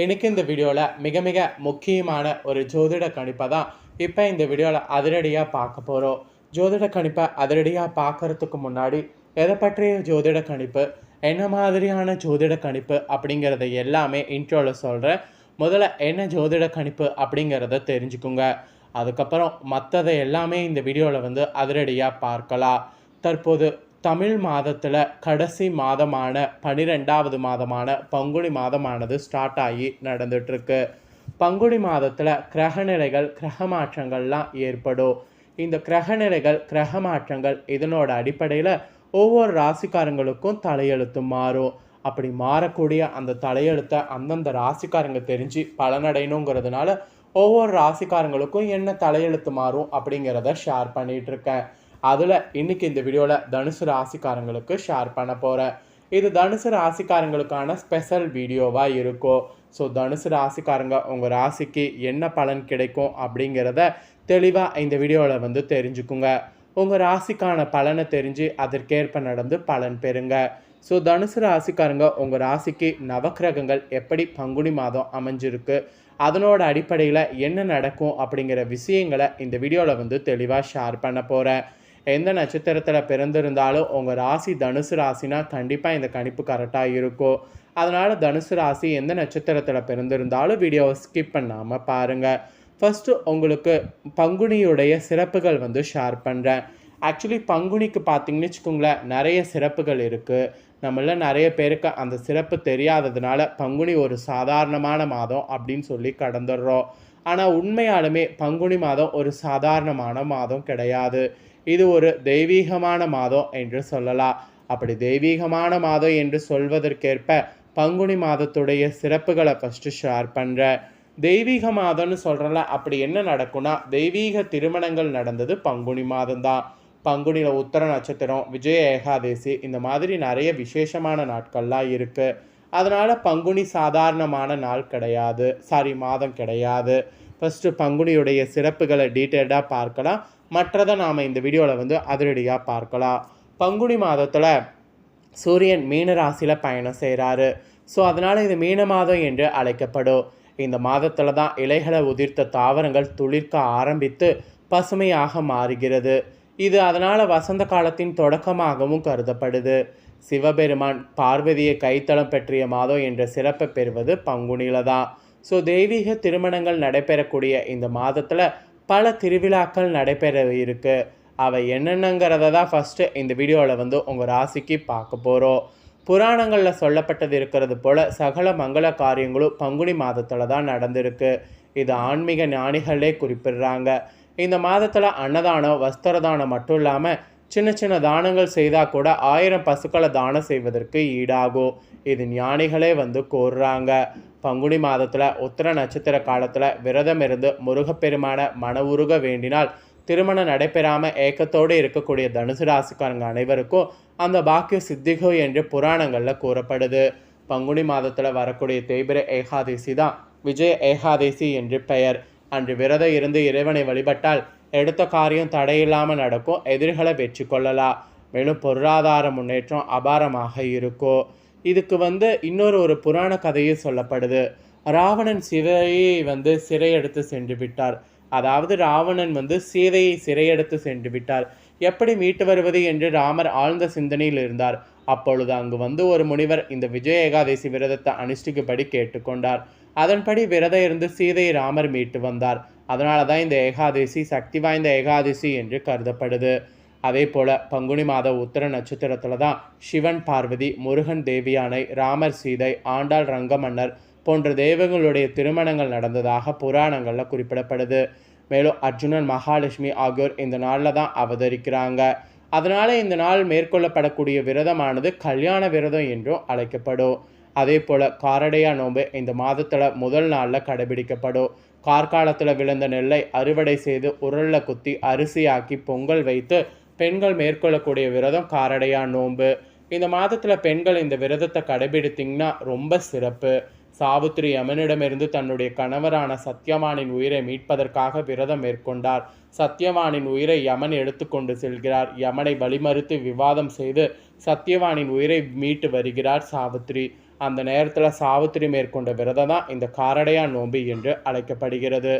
இன்னைக்கு இந்த வீடியோவில் மிக மிக முக்கியமான ஒரு ஜோதிட கணிப்பை தான் இப்போ இந்த வீடியோவில் அதிரடியாக பார்க்க போகிறோம் ஜோதிட கணிப்பை அதிரடியாக பார்க்கறதுக்கு முன்னாடி எதை பற்றிய ஜோதிட கணிப்பு என்ன மாதிரியான ஜோதிட கணிப்பு அப்படிங்கிறத எல்லாமே இன்ட்ரோவில் சொல்கிறேன் முதல்ல என்ன ஜோதிட கணிப்பு அப்படிங்கிறத தெரிஞ்சுக்குங்க. அதுக்கப்புறம் மற்றதை எல்லாமே இந்த வீடியோவில் வந்து அதிரடியாக பார்க்கலாம். தற்போது தமிழ் மாதத்தில் கடைசி மாதமான பனிரெண்டாவது மாதமான பங்குனி மாதமானது ஸ்டார்ட் ஆகி நடந்துட்டுருக்கு. பங்குனி மாதத்தில் கிரகநிலைகள் கிரக மாற்றங்கள்லாம் ஏற்படும். இந்த கிரகநிலைகள் கிரக மாற்றங்கள் இதனோட அடிப்படையில் ஒவ்வொரு ராசிக்காரங்களுக்கும் தலையெழுத்து மாறும். அப்படி மாறக்கூடிய அந்த தலையெழுத்தை அந்தந்த ராசிக்காரங்க தெரிஞ்சு பலனடையணுங்கிறதுனால ஒவ்வொரு ராசிக்காரங்களுக்கும் என்ன தலையெழுத்து மாறும் அப்படிங்கிறத ஷேர் பண்ணிகிட்ருக்கேன் அதில் இன்னைக்கு இந்த வீடியோவில் தனுசு ராசிக்காரங்களுக்கு ஷேர் பண்ண போகிறேன் இது தனுசு ராசிக்காரங்களுக்கான ஸ்பெஷல் வீடியோவாக இருக்கும் ஸோ தனுசு ராசிக்காரங்க உங்கள் ராசிக்கு என்ன பலன் கிடைக்கும் அப்படிங்கிறத தெளிவாக இந்த வீடியோவில் வந்து தெரிஞ்சுக்குங்க. உங்கள் ராசிக்கான பலனை தெரிஞ்சு அதற்கேற்ப நடந்து பலன் பெறுங்க. ஸோ தனுசு ராசிக்காரங்க உங்கள் ராசிக்கு நவக்கிரகங்கள் எப்படி பங்குனி மாதம் அமைஞ்சிருக்கு? அதனோட அடிப்படையில் என்ன நடக்கும் அப்படிங்கிற விஷயங்களை இந்த வீடியோவில் வந்து தெளிவாக ஷேர் பண்ண போகிறேன் எந்த நட்சத்திரத்தில் பிறந்திருந்தாலும் உங்கள் ராசி தனுசு ராசினா கண்டிப்பாக இந்த கணிப்பு கரெக்டாக இருக்கும். அதனால் தனுசு ராசி எந்த நட்சத்திரத்தில் பிறந்திருந்தாலும் வீடியோவை ஸ்கிப் பண்ணாமல் பாருங்கள் ஃபஸ்ட்டு உங்களுக்கு பங்குனியுடைய சிறப்புகள் வந்து ஷேர் பண்ணுறேன் ஆக்சுவலி பங்குனிக்கு பார்த்தீங்கன்னு வச்சுக்கோங்களேன் நிறைய சிறப்புகள் இருக்குது நம்மள நிறைய பேருக்கு அந்த சிறப்பு தெரியாததுனால பங்குனி ஒரு சாதாரணமான மாதம் அப்படின்னு சொல்லி கடந்துடுறோம். ஆனால் உண்மையாலுமே பங்குனி மாதம் ஒரு சாதாரணமான மாதம் கிடையாது. இது ஒரு தெய்வீகமான மாதம் என்று சொல்லலாம். அப்படி தெய்வீகமான மாதம் என்று சொல்வதற்கேற்ப பங்குனி மாதத்துடைய சிறப்புகளை ஃபஸ்ட்டு ஷேர் பண்ணுறேன் தெய்வீக மாதம்னு சொல்கிறல அப்படி என்ன நடக்கும்னா தெய்வீக திருமணங்கள் நடந்தது பங்குனி மாதம்தான். பங்குனியில் உத்தர நட்சத்திரம் விஜய ஏகாதேசி இந்த மாதிரி நிறைய விசேஷமான நாட்கள்லாம் இருக்குது அதனால் பங்குனி சாதாரணமான நாள் கிடையாது. சாரி மாதம் கிடையாது. ஃபஸ்ட்டு பங்குனியுடைய சிறப்புகளை டீட்டெயில்டாக பார்க்கலாம். மற்றதை நாம் இந்த வீடியோவில் வந்து அதிரடியாக பார்க்கலாம். பங்குனி மாதத்தில் சூரியன் மீன ராசியில் பயணம் செய்கிறாரு ஸோ அதனால் இது மீன மாதம் என்று அழைக்கப்படும். இந்த மாதத்தில் தான் இலைகளை உதிர்த்த தாவரங்கள் துளிர்க்க ஆரம்பித்து பசுமையாக மாறுகிறது. இது அதனால் வசந்த காலத்தின் தொடக்கமாகவும் கருதப்படுது. சிவபெருமான் பார்வதியை கைத்தளம் பெற்றிய மாதம் என்ற சிறப்பை பெறுவது பங்குனியில் தான். ஸோ தெய்வீக திருமணங்கள் நடைபெறக்கூடிய இந்த மாதத்தில் பல திருவிழாக்கள் நடைபெற இருக்கு. அவை என்னென்னங்கிறத தான் ஃபஸ்ட்டு இந்த வீடியோவில் வந்து உங்கள் ராசிக்கு பார்க்க போகிறோம் புராணங்களில் சொல்லப்பட்டது இருக்கிறது போல் சகல மங்கள காரியங்களும் பங்குனி மாதத்தில் தான் நடந்திருக்கு. இது ஆன்மீக ஞானிகளே குறிப்பிடுறாங்க. இந்த மாதத்தில் அன்னதானம் வஸ்திரதானம் மட்டும் இல்லாமல் சின்ன சின்ன தானங்கள் செய்தால் கூட ஆயிரம் பசுக்களை தானம் செய்வதற்கு ஈடாகும் இது ஞானிகளே வந்து கோர்றாங்க. பங்குனி மாதத்தில் உத்திர நட்சத்திர காலத்தில் விரதம் இருந்து முருகப்பெருமான மன உருக வேண்டினால் திருமணம் நடைபெறாமல் ஏக்கத்தோடு இருக்கக்கூடிய தனுசு ராசிக்காரங்க அனைவருக்கும் அந்த பாக்கிய சித்திகோ என்று புராணங்களில் கூறப்படுது. பங்குனி மாதத்தில் வரக்கூடிய தேய்பிர ஏகாதேசி தான் விஜய ஏகாதேசி என்று பெயர். அன்று விரதம் இருந்து இறைவனை வழிபட்டால் எடுத்த காரியம் தடையில்லாமல் நடக்கும். எதிர்களை வெற்றி கொள்ளலாம் மேலும் பொருளாதார முன்னேற்றம் அபாரமாக இருக்கும். இதுக்கு வந்து இன்னொரு ஒரு புராண கதையும் சொல்லப்படுது. ராவணன் சிவையை வந்து சிறையெடுத்து சென்று விட்டார். அதாவது ராவணன் வந்து சீதையை சிறையெடுத்து சென்று விட்டார். எப்படி மீட்டு வருவது என்று ராமர் ஆழ்ந்த சிந்தனையில் இருந்தார். அப்பொழுது அங்கு வந்து ஒரு முனிவர் இந்த விஜய ஏகாதசி விரதத்தை அனுஷ்டிக்கும்படி கேட்டுக்கொண்டார். அதன்படி விரதம் இருந்து சீதையை ராமர் மீட்டு வந்தார். அதனால தான் இந்த ஏகாதசி சக்தி வாய்ந்த ஏகாதசி என்று கருதப்படுது. அதே போல பங்குனி மாத உத்தர நட்சத்திரத்தில் தான் சிவன் பார்வதி முருகன் தேவியானை ராமர் சீதை ஆண்டாள் ரங்கமன்னர் போன்ற தெய்வங்களுடைய திருமணங்கள் நடந்ததாக புராணங்களில் குறிப்பிடப்படுது. மேலும் அர்ஜுனன் மகாலட்சுமி ஆகியோர் இந்த நாளில் தான் அவதரிக்கிறாங்க. அதனால் இந்த நாள் மேற்கொள்ளப்படக்கூடிய விரதமானது கல்யாண விரதம் என்றும் அழைக்கப்படும். அதே போல் காரடையா நோன்பு இந்த மாதத்தில் முதல் நாளில் கடைபிடிக்கப்படும். கார்காலத்தில் விழுந்த நெல்லை அறுவடை செய்து உருளில் குத்தி அரிசியாக்கி பொங்கல் வைத்து பெண்கள் மேற்கொள்ளக்கூடிய விரதம் காரடையா நோன்பு இந்த மாதத்தில் பெண்கள் இந்த விரதத்தை கடைபிடித்திங்கன்னா ரொம்ப சிறப்பு. சாவித்திரி யமனிடமிருந்து தன்னுடைய கணவரான சத்யவானின் உயிரை மீட்பதற்காக விரதம் மேற்கொண்டார். சத்யவானின் உயிரை யமன் எடுத்துக்கொண்டு செல்கிறார். யமனை வழிமறுத்து விவாதம் செய்து சத்யவானின் உயிரை மீட்டு வருகிறார் சாவித்ரி அந்த நேரத்தில் சாவித்திரி மேற்கொண்ட விரதம் தான் இந்த காரடையா நோம்பு என்று அழைக்கப்படுகிறது.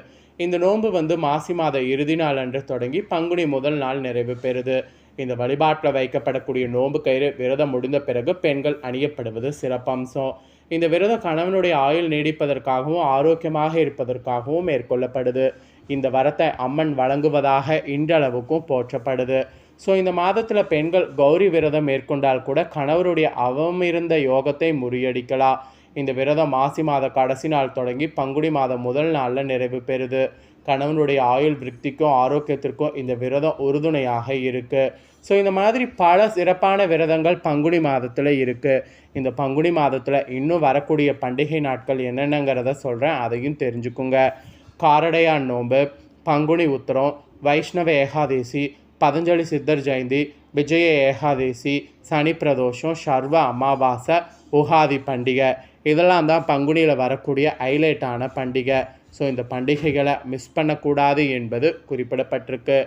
இந்த நோன்பு வந்து மாசி மாத இறுதி நாள் அன்று தொடங்கி பங்குனி முதல் நாள் நிறைவு பெறுது. இந்த வழிபாட்டில் வைக்கப்படக்கூடிய நோன்பு கயிறு விரதம் முடிந்த பிறகு பெண்கள் அணியப்படுவது சிறப்பம்சம். இந்த விரதம் கணவனுடைய ஆயுள் நீடிப்பதற்காகவும் ஆரோக்கியமாக இருப்பதற்காகவும் மேற்கொள்ளப்படுது. இந்த வரத்தை அம்மன் வழங்குவதாக இன்றளவுக்கும் போற்றப்படுது. ஸோ இந்த மாதத்தில் பெண்கள் கௌரி விரதம் மேற்கொண்டால் கூட கணவருடைய அவமிருந்த யோகத்தை முறியடிக்கலாம். இந்த விரதம் மாசி மாத கடைசி நாள் தொடங்கி பங்குடி மாதம் முதல் நாளில் நிறைவு பெறுது. கணவனுடைய ஆயுள் விருத்திக்கும் ஆரோக்கியத்திற்கும் இந்த விரதம் உறுதுணையாக இருக்குது ஸோ இந்த மாதிரி பல சிறப்பான விரதங்கள் பங்குனி மாதத்தில் இருக்குது இந்த பங்குனி மாதத்தில் இன்னும் வரக்கூடிய பண்டிகை நாட்கள் என்னென்னங்கிறத சொல்கிறேன் அதையும் தெரிஞ்சுக்குங்க. காரடையான் நோன்பு பங்குனி உத்திரம் வைஷ்ணவ ஏகாதேசி பதஞ்சலி சித்தர் ஜெயந்தி விஜய ஏகாதேசி சனி பிரதோஷம் சர்வ அமாவாசை உகாதி பண்டிகை. இதெல்லாம் தான் பங்குனியில் வரக்கூடிய ஹைலைட்டான பண்டிகை. ஸோ இந்த பண்டிகைகளை மிஸ் பண்ணக்கூடாது என்பது குறிப்பிடப்பட்டிருக்கு.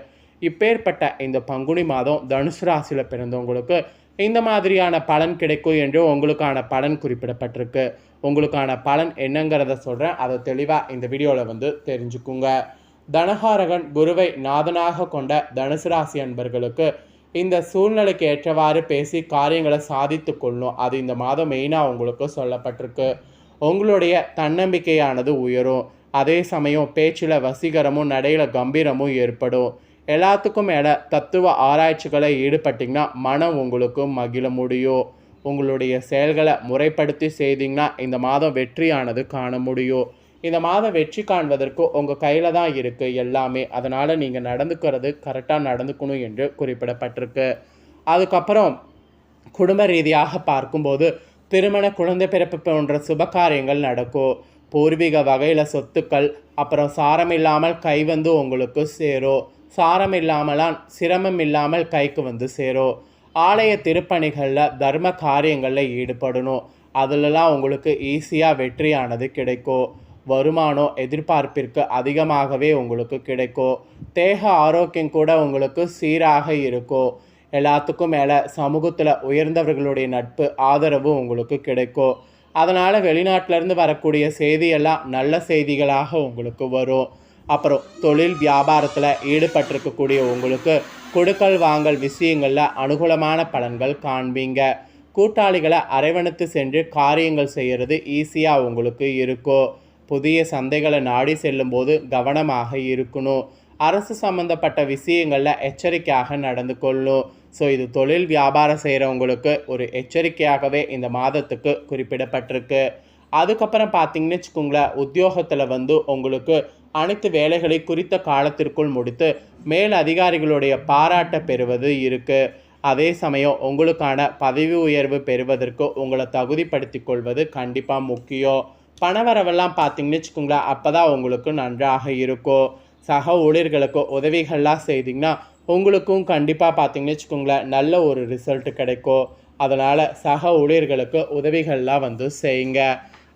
இப்பேற்பட்ட இந்த பங்குனி மாதம் தனுசு ராசியில் பிறந்தவங்களுக்கு இந்த மாதிரியான பலன் கிடைக்கும் என்று உங்களுக்கான பலன் குறிப்பிடப்பட்டிருக்கு. உங்களுக்கான பலன் என்னங்கிறத சொல்கிறேன் அதை தெளிவாக இந்த வீடியோவில் வந்து தெரிஞ்சுக்குங்க. தனகாரகன் குருவை நாதனாக கொண்ட தனுசு ராசி அன்பர்களுக்கு இந்த சூழ்நிலைக்கு ஏற்றவாறு பேசி காரியங்களை சாதித்து கொள்ளணும் அது இந்த மாதம் மெயினாக உங்களுக்கு சொல்லப்பட்டிருக்கு. உங்களுடைய தன்னம்பிக்கையானது உயரும். அதே சமயம் பேச்சில் வசீகரமும் நடையில் கம்பீரமும் ஏற்படும். எல்லாத்துக்கும் மேலே தத்துவ ஆராய்ச்சிகளை ஈடுபட்டிங்கன்னா மனம் உங்களுக்கு மகிழ முடியும். உங்களுடைய செயல்களை முறைப்படுத்தி செய்தீங்கன்னா இந்த மாதம் வெற்றியானது காண முடியும். இந்த மாதம் வெற்றி காண்பதற்கு உங்கள் கையில் தான் இருக்குது எல்லாமே. அதனால் நீங்கள் நடந்துக்கிறது கரெக்டாக நடந்துக்கணும் என்று குறிப்பிடப்பட்டிருக்கு. அதுக்கப்புறம் குடும்ப ரீதியாக பார்க்கும்போது திருமண குழந்தை பிறப்பு போன்ற சுபகாரியங்கள் நடக்கும். பூர்வீக வகையில் சொத்துக்கள் அப்புறம் சாரம் இல்லாமல் கை வந்து உங்களுக்கு சேரும். சாரம் இல்லாமலாம் சிரமம் இல்லாமல் கைக்கு வந்து சேரும். ஆலய திருப்பணிகளில் தர்ம காரியங்களில் ஈடுபடணும். அதிலலாம் உங்களுக்கு ஈஸியாக வெற்றியானது கிடைக்கும். வருமானம் எதிர்பார்ப்பிற்கு அதிகமாகவே உங்களுக்கு கிடைக்கும் தேக ஆரோக்கியம் கூட உங்களுக்கு சீராக இருக்கும் எல்லாத்துக்கும் மேலே சமூகத்தில் உயர்ந்தவர்களுடைய நட்பு ஆதரவு உங்களுக்கு கிடைக்கும் அதனால் வெளிநாட்டிலேருந்து வரக்கூடிய செய்தியெல்லாம் நல்ல செய்திகளாக உங்களுக்கு வரும். அப்புறம் தொழில் வியாபாரத்தில் ஈடுபட்டிருக்கக்கூடிய உங்களுக்கு கொடுக்கல் வாங்கல் விஷயங்களில் அனுகூலமான பலன்கள் காண்பீங்க. கூட்டாளிகளை அரவணைத்து சென்று காரியங்கள் செய்கிறது ஈஸியாக உங்களுக்கு இருக்கும் புதிய சந்தைகளை நாடி செல்லும்போது கவனமாக இருக்கணும். அரசு சம்மந்தப்பட்ட விஷயங்களில் எச்சரிக்கையாக நடந்து கொள்ளணும். ஸோ இது தொழில் வியாபாரம் செய்கிறவங்களுக்கு ஒரு எச்சரிக்கையாகவே இந்த மாதத்துக்கு குறிப்பிடப்பட்டிருக்கு. அதுக்கப்புறம் பார்த்தீங்கன்னு வச்சுக்கோங்களேன் உத்தியோகத்தில் வந்து உங்களுக்கு அனைத்து வேலைகளை குறித்த காலத்திற்குள் முடித்து மேல் அதிகாரிகளுடைய பாராட்ட பெறுவது இருக்குது அதே சமயம் உங்களுக்கான பதவி உயர்வு பெறுவதற்கு உங்களை தகுதிப்படுத்தி கொள்வது கண்டிப்பாக முக்கியம். பணவரவெல்லாம் பார்த்தீங்கன்னு வச்சுக்கோங்களேன் அப்போ தான் உங்களுக்கு நன்றாக இருக்கும். சக ஊழியர்களுக்கோ உதவிகள்லாம் செய்திங்கன்னா உங்களுக்கும் கண்டிப்பாக பார்த்தீங்கன்னு வச்சுக்கோங்களேன் நல்ல ஒரு ரிசல்ட் கிடைக்கும். அதனால் சக ஊழியர்களுக்கு உதவிகள்லாம் வந்து செய்யுங்க.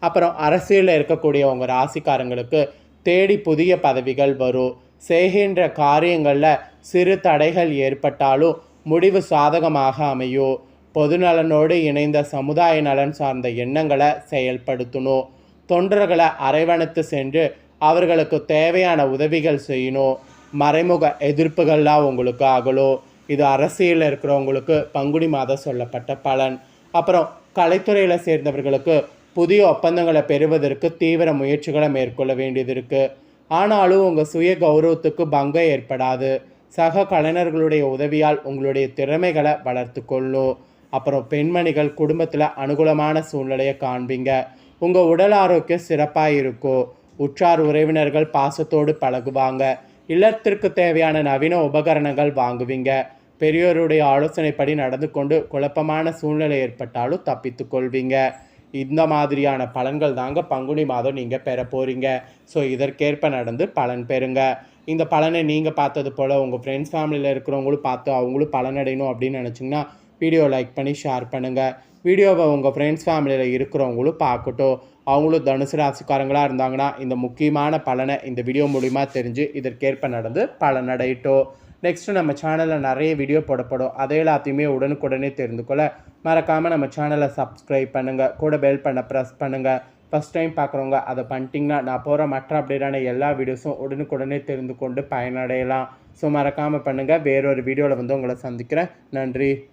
அப்புறம் அரசியலில் இருக்கக்கூடிய உங்கள் ராசிக்காரங்களுக்கு தேடி புதிய பதவிகள் வரும். செய்கின்ற காரியங்களில் சிறு தடைகள் ஏற்பட்டாலும் முடிவு சாதகமாக அமையும். பொதுநலனோடு இணைந்த சமுதாய நலன் சார்ந்த எண்ணங்களை செயல்படுத்தணும். தொண்டர்களை அரவணைத்து சென்று அவர்களுக்கு தேவையான உதவிகள் செய்யணும். மறைமுக எதிர்ப்புகள்லாம் உங்களுக்கு ஆகலும் இது அரசியலில் இருக்கிறவங்களுக்கு பங்குனி மாதம் சொல்லப்பட்ட பலன். அப்புறம் கலைத்துறையில் சேர்ந்தவர்களுக்கு புதிய ஒப்பந்தங்களை பெறுவதற்கு தீவிர முயற்சிகளை மேற்கொள்ள வேண்டியது இருக்குது ஆனாலும் உங்கள் சுய கௌரவத்துக்கு பங்கம் ஏற்படாது. சக கலைஞர்களுடைய உதவியால் உங்களுடைய திறமைகளை வளர்த்து கொள்ளும். அப்புறம் பெண்மணிகள் குடும்பத்தில் அனுகூலமான சூழ்நிலையை காண்பீங்க. உங்கள் உடல் ஆரோக்கியம் சிறப்பாக இருக்கும் உற்றார் உறவினர்கள் பாசத்தோடு பழகுவாங்க. இல்லத்திற்கு தேவையான நவீன உபகரணங்கள் வாங்குவீங்க. பெரியோருடைய ஆலோசனைப்படி நடந்து கொண்டு குழப்பமான சூழ்நிலை ஏற்பட்டாலும் தப்பித்து கொள்வீங்க. இந்த மாதிரியான பலன்கள் தாங்க பங்குனி மாதம் நீங்கள் பெற போகிறீங்க ஸோ இதற்கேற்ப நடந்து பலன் பெறுங்க. இந்த பலனை நீங்கள் பார்த்தது போல் உங்கள் ஃப்ரெண்ட்ஸ் ஃபேமிலியில் இருக்கிறவங்களும் பார்த்து அவங்களும் பலனடையணும் அப்படின்னு நினச்சிங்கன்னா வீடியோ லைக் பண்ணி ஷேர் பண்ணுங்கள் வீடியோவை உங்கள் ஃப்ரெண்ட்ஸ் ஃபேமிலியில் இருக்கிறவங்களும் பார்க்கட்டும். அவங்களும் தனுசு ராசிக்காரங்களாக இருந்தாங்கன்னா இந்த முக்கியமான பலனை இந்த வீடியோ மூலிமா தெரிஞ்சு இதற்கேற்ப நடந்து பலனடையட்டும். நெக்ஸ்ட்டு நம்ம சேனலில் நிறைய வீடியோ போடப்படும். அதை எல்லாத்தையுமே உடனுக்குடனே தெரிந்து கொள்ள மறக்காமல் நம்ம சேனலை சப்ஸ்கிரைப் பண்ணுங்கள் கூட பெல் பண்ண ப்ரெஸ் பண்ணுங்கள் ஃபஸ்ட் டைம் பார்க்குறவங்க அதை பண்ணிட்டீங்கன்னா நான் போகிற மற்ற அப்டேட்டான எல்லா வீடியோஸும் உடனுக்குடனே தெரிந்து கொண்டு பயனடையலாம். ஸோ மறக்காமல் பண்ணுங்கள் வேறொரு வீடியோவில் வந்து உங்களை சந்திக்கிறேன். நன்றி.